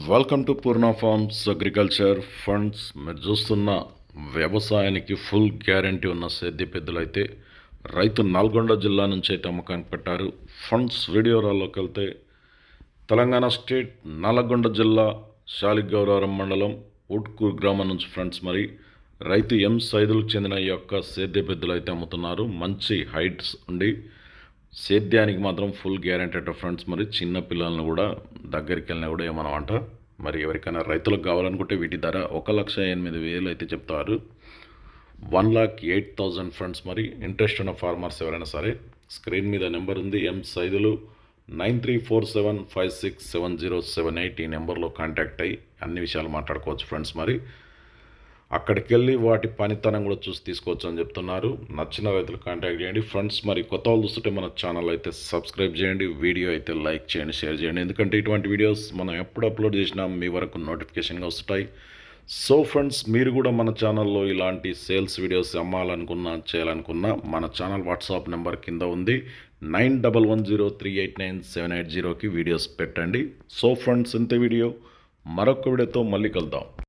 Welcome to Purna farms agriculture funds మీరు చూస్తున్న వ్యవసాయానికి ఫుల్ గ్యారంటీ ఉన్న సేద్య పెద్దలు అయితే రైతు నల్గొండ జిల్లా నుంచి అయితే అమ్మకానికి పెట్టారు. ఫండ్స్ వీడియోరాల్లోకి వెళ్తే తెలంగాణ స్టేట్ నల్గొండ జిల్లా శాలిగౌరవరం మండలం ఉట్కూర్ గ్రామం నుంచి ఫ్రెండ్స్ మరి రైతు ఎం సైదులకు చెందిన ఈ యొక్క సేద్య పెద్దలు అయితే అమ్ముతున్నారు. మంచి హైట్స్ ఉండి సేద్యానికి మాత్రం ఫుల్ గ్యారంటీ ఫ్రెండ్స్ మరి. చిన్న పిల్లల్ని కూడా దగ్గరికి వెళ్ళినా కూడా ఏమనమాట మరి ఎవరికైనా రైతులకు కావాలనుకుంటే వీటి ధర ఒక లక్ష ఎనిమిది వేలు అయితే చెప్తారు. One lakh eight thousand friends మరి ఇంట్రెస్ట్ ఉన్న ఫార్మర్స్ ఎవరైనా సరే స్క్రీన్ మీద నెంబర్ ఉంది. M Saidulu nine three four seven five six seven zero seven eight ఈ నెంబర్లో కాంటాక్ట్ అయ్యి అన్ని విషయాలు మాట్లాడుకోవచ్చు ఫ్రెండ్స్ మరి. అక్కడికి వెళ్ళి వాటి పనితనం కూడా చూసి తీసుకోవచ్చు అని చెప్తున్నారు. నచ్చిన రైతులు కాంటాక్ట్ చేయండి. ఫ్రెండ్స్ మరి కొత్త వాళ్ళు చూస్తుంటే మన ఛానల్ అయితే సబ్స్క్రైబ్ చేయండి. వీడియో అయితే లైక్ చేయండి షేర్ చేయండి. ఎందుకంటే ఇటువంటి వీడియోస్ మనం ఎప్పుడు అప్లోడ్ చేసినా మీ వరకు నోటిఫికేషన్గా వస్తాయి సో ఫ్రెండ్స్ మీరు కూడా మన ఛానల్లో ఇలాంటి సేల్స్ వీడియోస్ అమ్మాలనుకున్నా చేయాలనుకున్నా మన ఛానల్ వాట్సాప్ నెంబర్ కింద ఉంది. Nine double one zero three eight nine seven eight జీరోకి వీడియోస్ పెట్టండి. సో ఫ్రెండ్స్ ఇంత వీడియో మరొక వీడియోతో మళ్ళీ కలుద్దాం.